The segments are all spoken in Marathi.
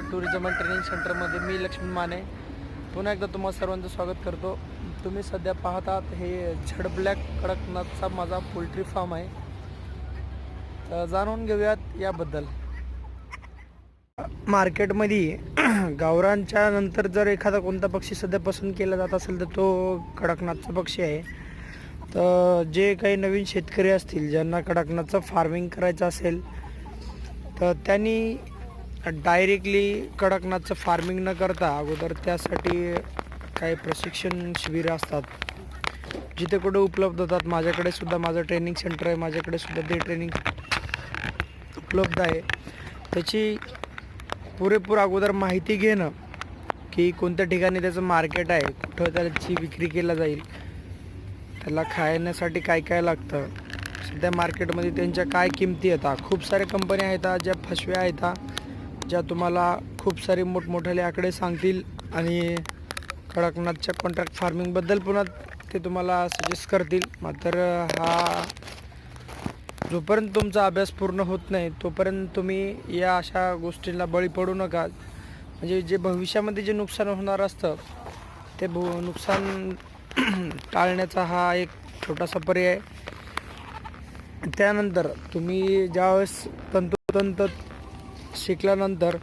सोल्जर टुरिझम अँड ट्रेनिंग सेंटरमध्ये मी लक्ष्मी माने. पुन्हा एकदा तुम्हाला सर्वांचं स्वागत करतो. तुम्ही सध्या पाहत आहात हे झड ब्लॅक कडकनाथचा माझा पोल्ट्री फार्म आहे. तर जाणून घेऊयात याबद्दल. मार्केटमध्ये गावरांच्या नंतर जर एखादा कोणता पक्षी सध्या पसंत केला जात असेल तर तो कडकनाथचा पक्षी आहे. तर जे काही नवीन शेतकरी असतील ज्यांना कडकनाथचं फार्मिंग करायचं असेल तर त्यांनी डायरेक्टली कडकनाथचं फार्मिंग न करता अगोदर त्यासाठी काही प्रशिक्षण शिबिरं असतात. जिथे कुठे उपलब्ध होतात. माझ्याकडे सुद्धा माझं ट्रेनिंग सेंटर आहे. माझ्याकडे सुद्धा ते ट्रेनिंग उपलब्ध आहे. त्याची पुरेपूर अगोदर माहिती घेणं की कोणत्या ठिकाणी त्याचं मार्केट आहे कुठं त्याची विक्री केला जाईल त्याला खाण्यासाठी काय काय लागतं सध्या मार्केटमध्ये त्यांच्या काय किमती येतात खूप साऱ्या कंपन्या आहेत ज्या फसव्या आहेत ज्या तुम्हाला खूप सारे मोठमोठाले आकडे सांगतील आणि कडकनाथच्या कॉन्ट्रॅक्ट फार्मिंगबद्दल पुन्हा ते तुम्हाला सजेस्ट करतील. मात्र हा जोपर्यंत तुमचा अभ्यास पूर्ण होत नाही तोपर्यंत तुम्ही या अशा गोष्टींना बळी पडू नका. म्हणजे जे भविष्यामध्ये जे नुकसान होणार असतं ते भू नुकसान टाळण्याचा हा एक छोटासा पर्याय त्यानंतर तुम्ही ज्यावेळेस तंतोतंत शिकल्यानंतर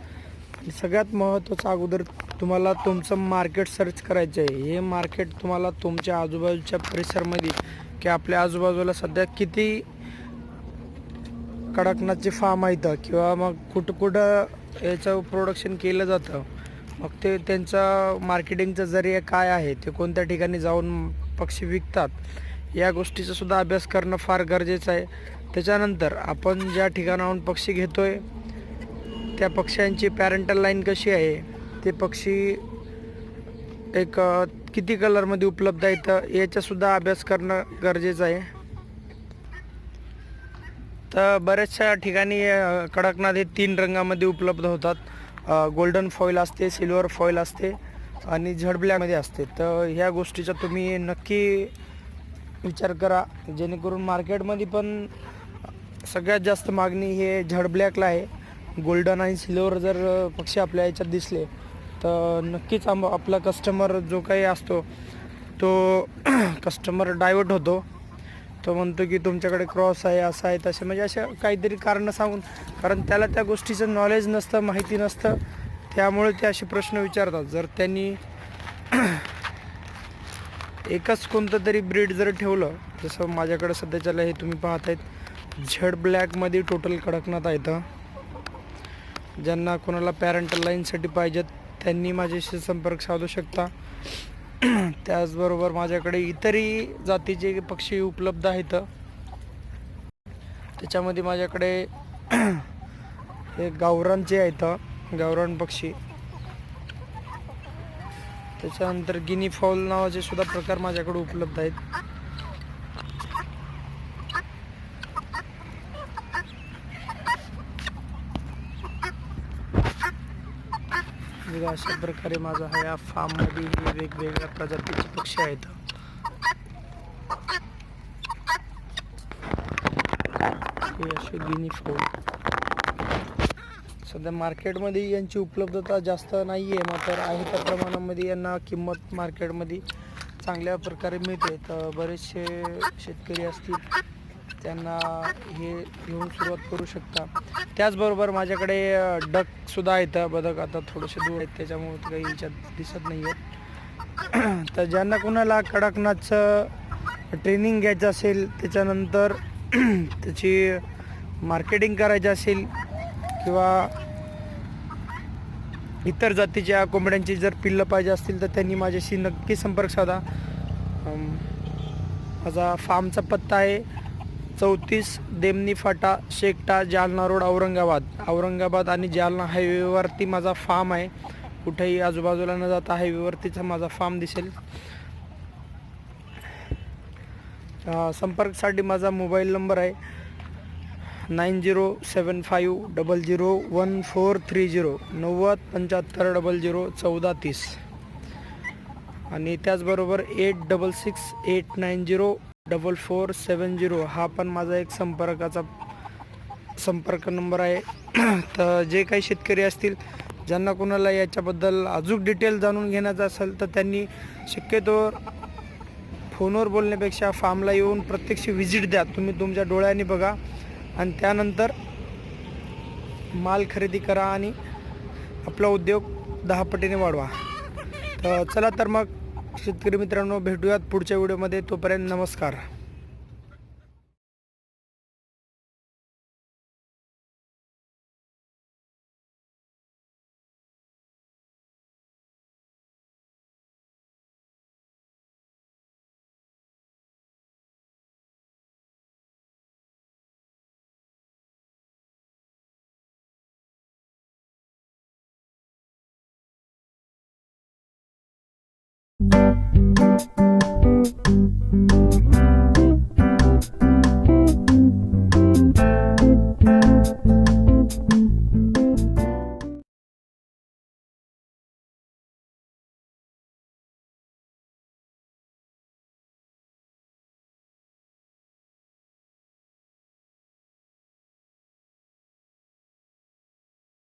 सगळ्यात महत्त्वाचं अगोदर तुम्हाला तुमचं मार्केट सर्च करायचं आहे. हे मार्केट तुम्हाला तुमच्या आजूबाजूच्या परिसरमध्ये की आपल्या आजूबाजूला सध्या किती कडकनाथचे फार्म आहेत किंवा मग कुठं कुठं याचं प्रोडक्शन केलं जातं मग ते त्यांचा मार्केटिंगचा जरिया काय आहे ते कोणत्या ठिकाणी जाऊन पक्षी विकतात या गोष्टीचा सुद्धा अभ्यास करणं फार गरजेचं आहे. त्याच्यानंतर आपण ज्या ठिकाणाहून पक्षी घेतो आहे त्या पक्ष्यांची पॅरेंटल लाईन कशी आहे? ते पक्षी एक किती कलरमध्ये उपलब्ध आहेत? याचासुद्धा अभ्यास करणं गरजेचं आहे. तर बऱ्याचशा ठिकाणी कडकनाथ हे तीन रंगामध्ये उपलब्ध होतात. गोल्डन फॉईल असते सिल्वर फॉईल असते आणि झड ब्लॅकमध्ये असते. तर ह्या गोष्टीचा तुम्ही नक्की विचार करा. जेणेकरून मार्केटमध्ये पण सगळ्यात जास्त मागणी हे झड ब्लॅकला आहे. गोल्डन आणि सिल्वर जर पक्षी आपल्या याच्यात दिसले तर नक्कीच आम आपला कस्टमर जो काही असतो तो कस्टमर डायवर्ट होतो. तो म्हणतो की तुमच्याकडे क्रॉस आहे असं आहे तसे म्हणजे अशा काहीतरी कारणं सांगून कारण त्याला त्या गोष्टीचं नॉलेज नसतं माहिती नसतं त्यामुळे ते असे प्रश्न विचारतात. जर त्यांनी एकच कोणतं तरी ब्रीड जर ठेवलं जसं माझ्याकडे सध्याच्याला हे तुम्ही पाहत आहेत झड ब्लॅकमध्ये टोटल कडकनाथ आहेत ज्यांना कोणाला पॅरेंटल लाईनसाठी पाहिजेत त्यांनी माझ्याशी संपर्क साधू शकता. त्याचबरोबर माझ्याकडे इतरही जातीचे पक्षी उपलब्ध आहेत. त्याच्यामध्ये माझ्याकडे हे गावरांचे आहेत. गावरान पक्षी. त्याच्यानंतर गिनी फॉल नावाचे सुद्धा प्रकार माझ्याकडे उपलब्ध आहेत. बघा अशा प्रकारे माझा हा या फार्ममध्ये हे वेगवेगळ्या प्रजातीचे पक्षी आहेत. हे असे गिनी फॉल सध्या मार्केटमध्ये यांची उपलब्धता जास्त नाही आहे मात्र आहे त्या प्रमाणामध्ये यांना किंमत मार्केटमध्ये चांगल्या प्रकारे मिळते. तर बरेचसे शेतकरी असतील त्यांना हे घेऊन सुरुवात करू शकता. त्याचबरोबर माझ्याकडे डकसुद्धा आहेत. बदक आता थोडेसे दूर आहेत. त्याच्यामुळे काही याच्यात दिसत नाही आहेत तर ज्यांना कोणाला कडकनाथचं ट्रेनिंग घ्यायचं असेल त्याच्यानंतर त्याची मार्केटिंग करायची असेल किंवा इतर जातीच्या कोंबड्यांची जर पिल्लं पाहिजे असतील तर त्यांनी माझ्याशी नक्की संपर्क साधा. माझा फार्मचा पत्ता आहे. चौतीस देमनी फाटा शेकटा जालना रोड औरंगाबाद. औरंगाबाद आणि जालना हायवेवरती माझा फार्म आहे. कुठेही आजूबाजूला न जाता हायवेवरतीचा माझा फार्म दिसेल. संपर्कसाठी माझा मोबाईल नंबर आहे. Nine zero seven five double zero one four three zero. नव्वद पंच्याहत्तर डबल झिरो चौदा तीस. आणि त्याचबरोबर eight double six eight nine zero double four seven zero हा पण माझा एक संपर्काचा संपर्क नंबर आहे. तर जे काही शेतकरी असतील ज्यांना कोणाला याच्याबद्दल अजून डिटेल जाणून घेण्याचं असेल तर त्यांनी शक्यतो फोनवर बोलण्यापेक्षा फार्मला येऊन प्रत्यक्ष व्हिजिट द्या. तुम्ही तुमच्या डोळ्याने बघा. आणि त्यानंतर माल खरेदी करा आणि आपला उद्योग दहा पटीने वाढवा. तर चला तर मग शेतकरी मित्रांनो भेटूयात पुढच्या व्हिडिओमध्ये. तोपर्यंत नमस्कार.